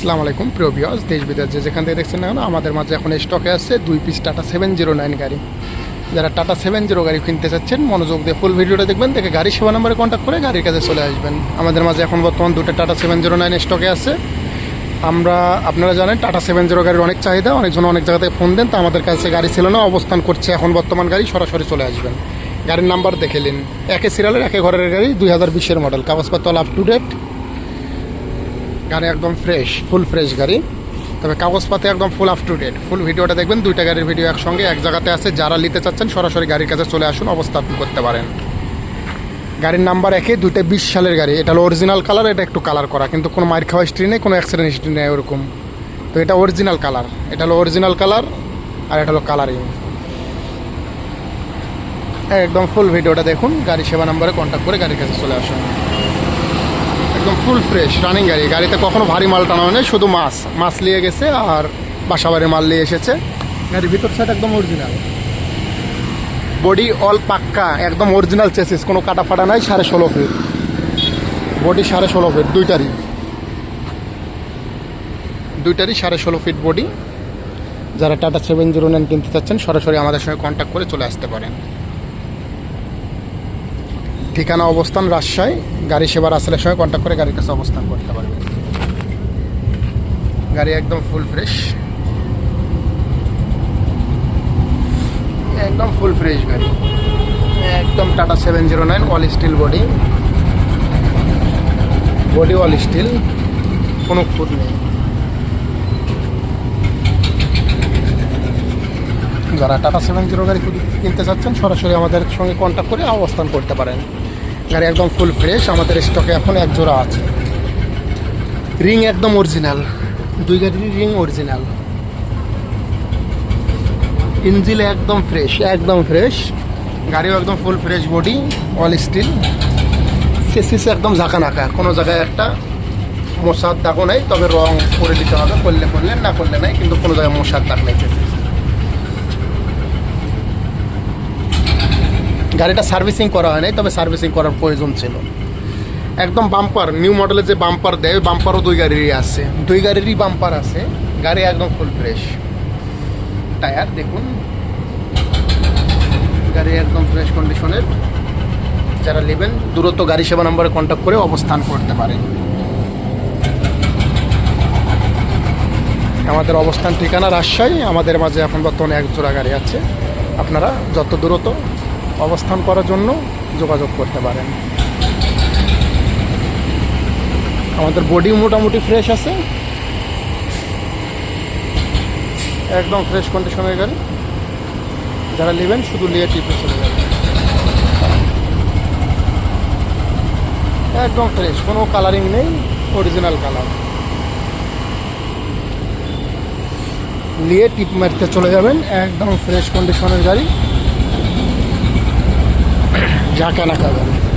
আসসালামু আলাইকুম, প্রিয় বিয়স দেশ, বিদেশ যে যেখান থেকে দেখছেন না কেন, আমাদের মাঝে এখন স্টকে আছে দুই piece Tata seven zero nine গাড়ি। যারা টাটা সেভেন জিরো গাড়ি কিনতে চাচ্ছেন, মনোযোগ দিয়ে ফুল ভিডিওটা দেখবেন, দেখে গাড়ি সেবা নাম্বারে কন্ট্যাক্ট করে গাড়ির কাছে চলে আসবেন। আমাদের মাঝে এখন বর্তমান দুটো টাটা সেভেন জিরো নাইন স্টকে আছে। আমরা, আপনারা জানেন টাটা সেভেন জিরো গাড়ির অনেক চাহিদা, অনেকজন অনেক জায়গা থেকে ফোন দেন, তো আমাদের কাছে গাড়ি ছিল না, অবস্থান করছে এখন বর্তমান গাড়ি, সরাসরি চলে আসবেন। গাড়ির নাম্বার দেখে নিন। একে সিরিয়ালের একে ঘরের গাড়ি, দুই হাজার বিশের মডেল কাগজপত্র আপ টু ডেট গাড়ি একদম ফ্রেশ ফুল ফ্রেশ গাড়ি। তবে কাগজপাতি একদম full up to date full ভিডিওটা দেখবেন, দুইটা গাড়ির ভিডিও একসঙ্গে, এক জায়গাতে আছে, যারা নিতে চাচ্ছেন, সরাসরি গাড়ির কাছে চলে আসুন অবস্থাপন করতে পারেন। গাড়ির নাম্বার একে, দুইটা বিশ সালের গাড়ি। এটা হলো অরিজিনাল কালার এটা একটু কালার করা, কিন্তু কোনো মার খাওয়া হিস্ট্রি নেই, কোনো অ্যাক্সিডেন্ট হিস্ট্রি নেই ওরকম। তো এটা অরিজিনাল কালার এটা হলো অরিজিনাল কালার আর এটা হলো কালারিং একদম ফুল ভিডিওটা দেখুন গাড়ি সেবা নাম্বারে কন্ট্যাক্ট করে গাড়ির কাছে চলে আসুন। একদম ফুল ফ্রেশ রানিং গাড়ি। গাড়িতে কখনো ভারী মাল টানানো নেই শুধু মাছ। মাছ নিয়ে গেছে আর বাসাবাড়ির মাল নিয়ে এসেছে। গাড়ির ভিতর সাইড একদম অরিজিনাল বডি অল পাক্কা একদম অরিজিনাল চেসিস কোনো কাটা ফাটা নাই সাড়ে ষোলো ফিট বডি সাড়ে ষোলো ফিট দুইটারই। দুইটারই সাড়ে ষোলো ফিট বডি যারা টাটা সেভেন জিরো নাইন কিনতে চাচ্ছেন সরাসরি আমাদের সঙ্গে কন্ট্যাক্ট করে চলে আসতে পারেন। ঠিকানা অবস্থান রাজশাহী। গাড়ি সেবার রাসেলের সঙ্গে কন্ট্যাক্ট করে গাড়ির কাছে অবস্থান করতে পারবেন গাড়ি একদম ফুল ফ্রেশ একদম ফুল ফ্রেশ গাড়ি। একদম Tata seven zero nine all steel body body all steel কোনো খুঁত নেই। যারা টাটা সেভেন জিরো গাড়ি কিনতে চাচ্ছেন, সরাসরি আমাদের সঙ্গে কন্ট্যাক্ট করে অবস্থান করতে পারেন। গাড়ি একদম ফুল ফ্রেশ আমাদের স্টকে এখন এক জোড়া আছে। রিং একদম অরিজিনাল দুই গাড়ির রিং অরিজিনাল ইঞ্জিল একদম ফ্রেশ একদম ফ্রেশ গাড়িও একদম full fresh body all steel chassis একদম ঝাঁকা নাকা কোনো জায়গায় একটা মশার দাগও নেই, তবে রং করে দিতে হবে, করলে করলে না করলে নাই, কিন্তু কোনো জায়গায় মশার দাগ নেই সেসিস গাড়িটা সার্ভিসিং করা হয় নাই, তবে সার্ভিসিং করার প্রয়োজন ছিল। একদম বাম্পার, নিউ মডেলের যে বাম্পার দেয় বাম্পারও দুই গাড়িরই আছে। দুই গাড়িরই বাম্পার আছে, গাড়ি একদম ফুল ফ্রেশ টায়ার দেখুন। গাড়ি একদম ফ্রেশ কন্ডিশনের যারা নেবেন, দূরত্ব গাড়ি সেবা নম্বরে কন্ট্যাক্ট করে অবস্থান করতে পারেন। আমাদের অবস্থান ঠিকানা রাজশাহী, আমাদের মাঝে এখন বর্তমানে এক জোড়া গাড়ি আছে। আপনারা যত দূরত্ব অবস্থান করার জন্য যোগাযোগ করতে পারেন। আমাদের বডি মোটামুটি ফ্রেশ আছে। একদম ফ্রেশ কন্ডিশনের গাড়ি। যারা নেবেন শুধু নিয়ে টিপে চলে যাবেন। একদম ফ্রেশ কোনো কালারিং নেই অরিজিনাল কালার নিয়ে টিপ মারতে চলে যাবেন, একদম ফ্রেশ কন্ডিশনের গাড়ি। já é na cabana.